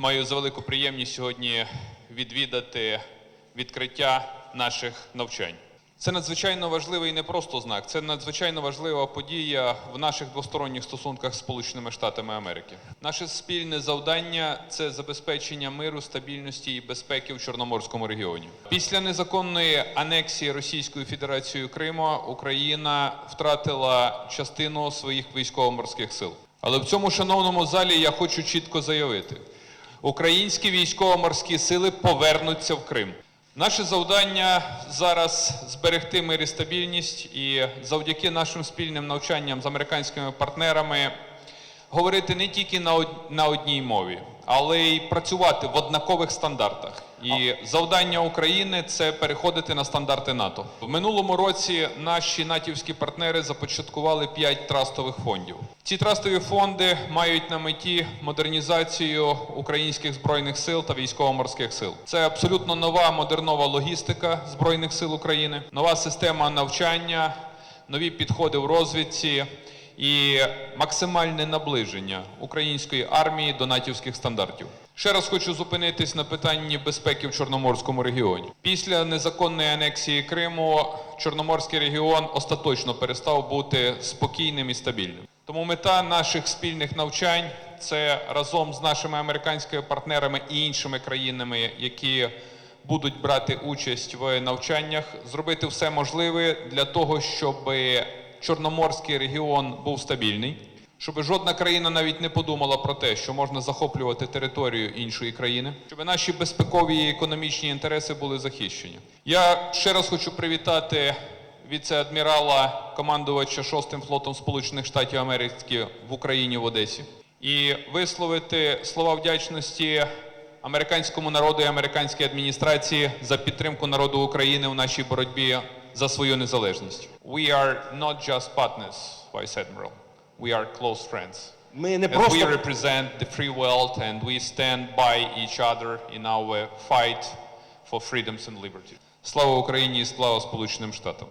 Маю за велику приємність сьогодні відвідати відкриття наших навчань. Це надзвичайно важливий і не просто знак, це надзвичайно важлива подія в наших двосторонніх стосунках з Сполученими Штатами Америки. Наше спільне завдання це забезпечення миру, стабільності і безпеки в Чорноморському регіоні. Після незаконної анексії Російською Федерацією Криму Україна втратила частину своїх військово-морських сил. Але в цьому шановному залі я хочу чітко заявити: українські військово-морські сили повернуться в Крим. Наше завдання зараз зберегти мир і стабільність, і завдяки нашим спільним навчанням з американськими партнерами говорити не тільки на, одній мові, але й працювати в однакових стандартах. І завдання України це переходити на стандарти НАТО. В минулому році наші натівські партнери започаткували п'ять трастових фондів. Ці трастові фонди мають на меті модернізацію українських збройних сил та військово-морських сил. Це абсолютно нова модернова логістика збройних сил України, нова система навчання, нові підходи в розвідці і максимальне наближення української армії до натівських стандартів. Ще раз хочу зупинитись на питанні безпеки в Чорноморському регіоні. Після незаконної анексії Криму Чорноморський регіон остаточно перестав бути спокійним і стабільним. Тому мета наших спільних навчань це разом з нашими американськими партнерами і іншими країнами, які будуть брати участь в навчаннях, зробити все можливе для того, щоб Чорноморський регіон був стабільний, щоб жодна країна навіть не подумала про те, що можна захоплювати територію іншої країни, щоб наші безпекові і економічні інтереси були захищені. Я ще раз хочу привітати віце-адмірала, командувача 6-м флотом Сполучених Штатів Америки в Україні в Одесі і висловити слова вдячності американському народу і американській адміністрації за підтримку народу України в нашій боротьбі за свою незалежність. We are not just partners, Vice Admiral. We are close friends. Ми не As we просто represent the free world and we stand by each other in our fight for freedoms and liberty. Слава Україні і слава Сполученим Штатам.